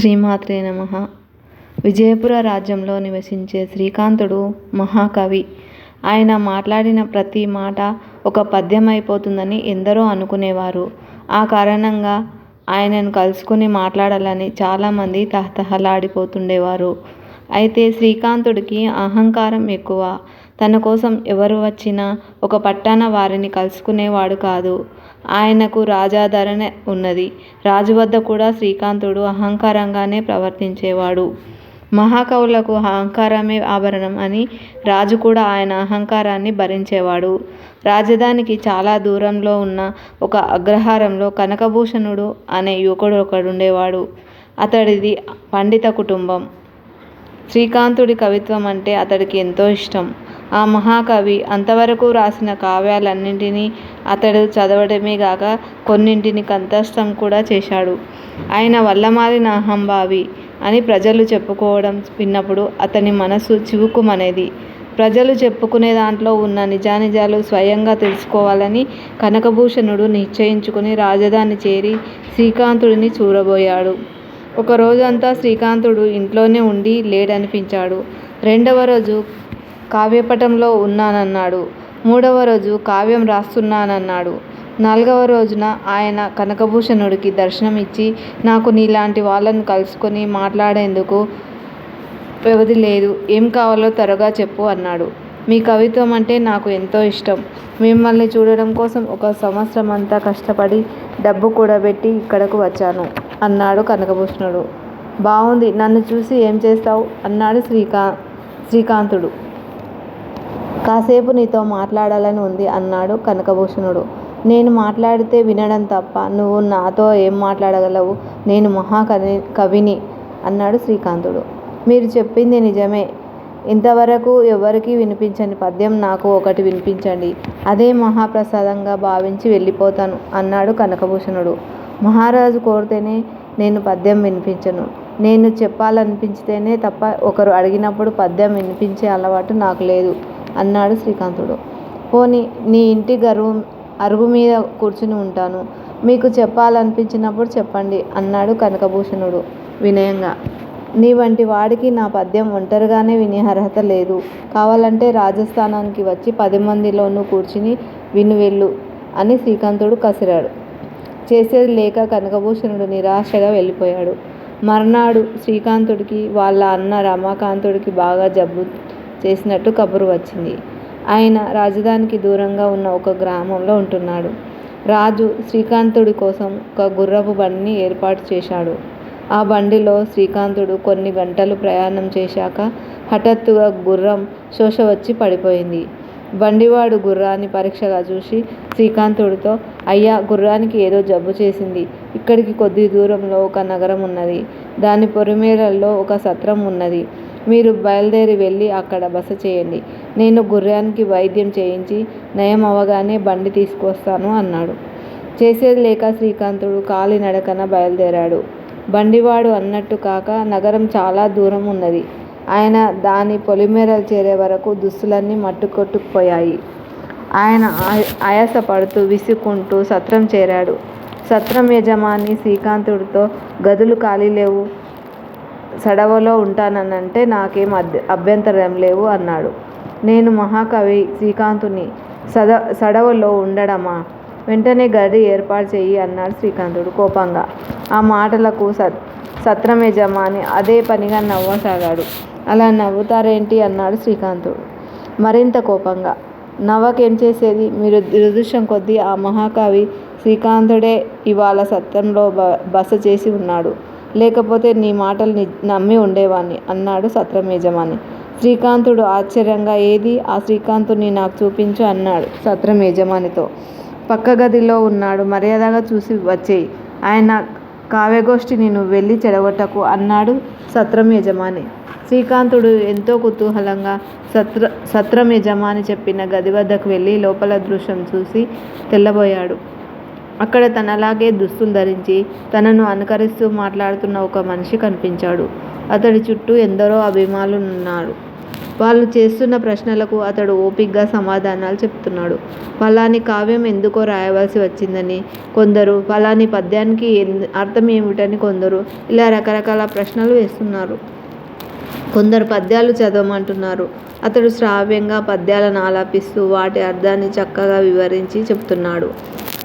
శ్రీమాత్రే నమ. విజయపుర రాజ్యంలో నివసించే శ్రీకాంతుడు మహాకవి. ఆయన మాట్లాడిన ప్రతి మాట ఒక పద్యం అయిపోతుందని ఎందరో అనుకునేవారు. ఆ కారణంగా ఆయనను కలుసుకుని మాట్లాడాలని చాలామంది తహతహలాడిపోతుండేవారు. అయితే శ్రీకాంతుడికి అహంకారం ఎక్కువ. తన కోసం ఎవరు వచ్చినా ఒక పట్టాన వారిని కలుసుకునేవాడు కాదు. ఆయనకు రాజాధరణ ఉన్నది. రాజు వద్ద కూడా శ్రీకాంతుడు అహంకారంగానే ప్రవర్తించేవాడు. మహాకవులకు అహంకారమే ఆభరణం అని రాజు కూడా ఆయన అహంకారాన్ని భరించేవాడు. రాజధానికి చాలా దూరంలో ఉన్న ఒక అగ్రహారంలో కనకభూషణుడు అనే యువకుడు ఒకడుండేవాడు. అతడిది పండిత కుటుంబం. శ్రీకాంతుడి కవిత్వం అంటే అతడికి ఎంతో ఇష్టం. ఆ మహాకవి అంతవరకు రాసిన కావ్యాలన్నింటినీ అతడు చదవడమే గాక కొన్నింటిని కంఠస్థం కూడా చేశాడు. ఆయన వల్లమాలిన అహంభావి అని ప్రజలు చెప్పుకోవడం విన్నప్పుడు అతని మనసు చివుకుమనేది. ప్రజలు చెప్పుకునే దాంట్లో ఉన్న నిజానిజాలు స్వయంగా తెలుసుకోవాలని కనకభూషణుడు నిశ్చయించుకుని రాజధాని చేరి శ్రీకాంతుడిని చూడబోయాడు. ఒక రోజంతా శ్రీకాంతుడు ఇంట్లోనే ఉండి లేడనిపించాడు. రెండవ రోజు కావ్యపటంలో ఉన్నానన్నాడు. మూడవ రోజు కావ్యం రాస్తున్నానన్నాడు. నాలుగవ రోజున ఆయన కనకభూషణుడికి దర్శనం ఇచ్చి నాకు నీలాంటి వాళ్ళను కలుసుకొని మాట్లాడేందుకు వ్యవధి లేదు. ఏం కావాలో త్వరగా చెప్పు అన్నాడు. మీ కవిత్వం అంటే నాకు ఎంతో ఇష్టం. మిమ్మల్ని చూడడం కోసం ఒక సంవత్సరం అంతా కష్టపడి డబ్బు కూడబెట్టి ఇక్కడకు వచ్చాను అన్నాడు కనకభూషణుడు. బాగుంది నన్ను చూసి ఏం చేస్తావు? అన్నాడు శ్రీకా శ్రీకాంతుడు. కాసేపు నీతో మాట్లాడాలని ఉంది అన్నాడు కనకభూషణుడు. నేను మాట్లాడితే వినడం తప్ప నువ్వు నాతో ఏం మాట్లాడగలవు? నేను మహాకవి కవిని అన్నాడు శ్రీకాంతుడు. మీరు చెప్పింది నిజమే. ఇంతవరకు ఎవరికీ వినిపించని పద్యం నాకు ఒకటి వినిపించండి. అదే మహాప్రసాదంగా భావించి వెళ్ళిపోతాను అన్నాడు కనకభూషణుడు. మహారాజు కోరితేనే నేను పద్యం వినిపించను. నేను చెప్పాలనిపించితేనే తప్ప ఒకరు అడిగినప్పుడు పద్యం వినిపించే అలవాటు నాకు లేదు. అన్నాడు శ్రీకాంతుడు. పోనీ నీ ఇంటి గర్వం అరుగు మీద కూర్చుని ఉంటాను. మీకు చెప్పాలనిపించినప్పుడు చెప్పండి అన్నాడు కనకభూషణుడు వినయంగా. నీ వంటి వాడికి నా పద్యం ఒంటరిగానే వినే అర్హత లేదు. కావాలంటే రాజస్థానానికి వచ్చి పది మందిలోనూ కూర్చుని విను వెళ్ళు అని శ్రీకాంతుడు కసిరాడు. చేసేది లేక కనకభూషణుడు నిరాశగా వెళ్ళిపోయాడు. మర్నాడు శ్రీకాంతుడికి వాళ్ళ అన్న రమాకాంతుడికి బాగా జబ్బు చేసినట్టు కబురు వచ్చింది. ఆయన రాజధానికి దూరంగా ఉన్న ఒక గ్రామంలో ఉంటున్నాడు. రాజు శ్రీకాంతుడి కోసం ఒక గుర్రపు బండిని ఏర్పాటు చేశాడు. ఆ బండిలో శ్రీకాంతుడు కొన్ని గంటలు ప్రయాణం చేశాక హఠాత్తుగా గుర్రం శోష వచ్చి పడిపోయింది. బండివాడు గుర్రాన్ని పరీక్షగా చూసి శ్రీకాంతుడితో అయ్యా గుర్రానికి ఏదో జబ్బు చేసింది. ఇక్కడికి కొద్ది దూరంలో ఒక నగరం ఉన్నది. దాని పొరిమేరల్లో ఒక సత్రం ఉన్నది. మీరు బయలుదేరి వెళ్ళి అక్కడ బస చేయండి. నేను గుర్రానికి వైద్యం చేయించి నయం అవగానే బండి తీసుకొస్తాను అన్నాడు. చేసేది లేక శ్రీకాంతుడు కాలినడకన బయలుదేరాడు. బండివాడు అన్నట్టు కాక నగరం చాలా దూరం ఉన్నది. ఆయన దాని పొలిమేరలు చేరే వరకు దుస్తులన్నీ మట్టుకొట్టుకుపోయాయి. ఆయన ఆయన ఆయాసపడుతూ విసుక్కుంటూ సత్రం చేరాడు. సత్రం యజమాని శ్రీకాంతుడితో గదులు ఖాళీ లేవు. సడవలో ఉంటానంటే నాకేం అభ్యంతరం లేవు అన్నాడు. నేను మహాకవి శ్రీకాంతుని సద సడవలో ఉండడమా? వెంటనే గది ఏర్పాటు చెయ్యి అన్నాడు శ్రీకాంతుడు కోపంగా. ఆ మాటలకు సత్ సత్రం అని అదే పనిగా నవ్వసాగాడు. అలా నవ్వుతారేంటి? అన్నాడు శ్రీకాంతుడు మరింత కోపంగా. నవ్వకేం చేసేది? మీరు దురదృష్టం కొద్దీ ఆ మహాకవి శ్రీకాంతుడే ఇవాళ సత్రంలో బ బస చేసి ఉన్నాడు. లేకపోతే నీ మాటలు నమ్మి ఉండేవాణ్ణి అన్నాడు సత్రం యజమాని. శ్రీకాంతుడు ఆశ్చర్యంగా ఏది? ఆ శ్రీకాంతుని నాకు చూపించు అన్నాడు సత్రం యజమానితో. పక్క గదిలో ఉన్నాడు మర్యాదగా చూసి వచ్చేయి. ఆయన కావ్యగోష్ఠిని నువ్వు వెళ్ళి చెడగొట్టకు అన్నాడు సత్రం యజమాని. శ్రీకాంతుడు ఎంతో కుతూహలంగా సత్ర సత్రం యజమాని చెప్పిన గది వద్దకు వెళ్ళి లోపల దృశ్యం చూసి తెల్లబోయాడు. అక్కడ తనలాగే దుస్తులు ధరించి తనను అనుకరిస్తూ మాట్లాడుతున్న ఒక మనిషి కనిపించాడు అతడి చుట్టూ ఎందరో అభిమానులున్నారు వాళ్ళు చేస్తున్న ప్రశ్నలకు అతడు ఓపిగ్గా సమాధానాలు చెప్తున్నాడు. ఫలాని కావ్యం ఎందుకో రాయవలసి వచ్చిందని కొందరు, ఫలాని పద్యానికి అర్థం ఏమిటని కొందరు ఇలా రకరకాల ప్రశ్నలు వేస్తున్నారు. కొందరు పద్యాలు చదవమంటున్నారు. అతడు శ్రావ్యంగా పద్యాలను ఆలాపిస్తూ వాటి అర్థాన్ని చక్కగా వివరించి చెప్తున్నాడు.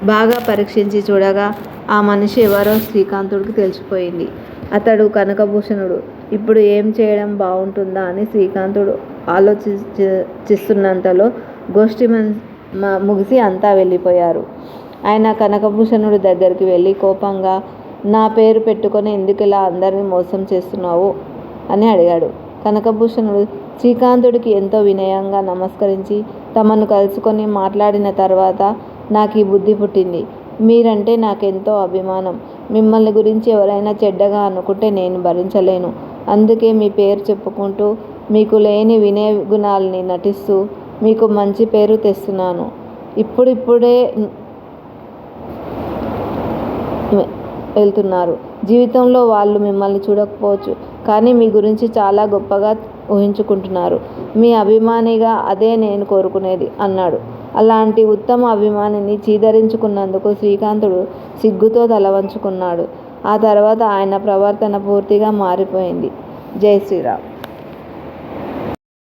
బాగా పరీక్షించి చూడగా ఆ మనిషి ఎవరో శ్రీకాంతుడికి తెలిసిపోయింది. అతడు కనకభూషణుడు. ఇప్పుడు ఏం చేయడం బాగుంటుందా అని శ్రీకాంతుడు ఆలోచిస్తున్నంతలో గోష్ఠి ముగిసి అంతా వెళ్ళిపోయారు. ఆయన కనకభూషణుడి దగ్గరికి వెళ్ళి కోపంగా నా పేరు పెట్టుకొని ఎందుకు ఇలా అందరినీ మోసం చేస్తున్నావు? అని అడిగాడు. కనకభూషణుడు శ్రీకాంతుడికి ఎంతో వినయంగా నమస్కరించి తమను కలుసుకొని మాట్లాడిన తర్వాత నాకు ఈ బుద్ధి పుట్టింది. మీరంటే నాకెంతో అభిమానం. మిమ్మల్ని గురించి ఎవరైనా చెడ్డగా అనుకుంటే నేను భరించలేను. అందుకే మీ పేరు చెప్పుకుంటూ మీకు లేని వినయ గుణాల్ని నటిస్తూ మీకు మంచి పేరు తెస్తున్నాను. ఇప్పుడిప్పుడే వెళ్తున్నారు. జీవితంలో వాళ్ళు మిమ్మల్ని చూడకపోవచ్చు. కానీ మీ గురించి చాలా గొప్పగా ఊహించుకుంటున్నారు. మీ అభిమానిగా అదే నేను కోరుకునేది అన్నాడు. అలాంటి ఉత్తమ అభిమానిని చీదరించుకున్నందుకు శ్రీకాంతుడు సిగ్గుతో తలవంచుకున్నాడు. ఆ తర్వాత ఆయన ప్రవర్తన పూర్తిగా మారిపోయింది. జై శ్రీరామ్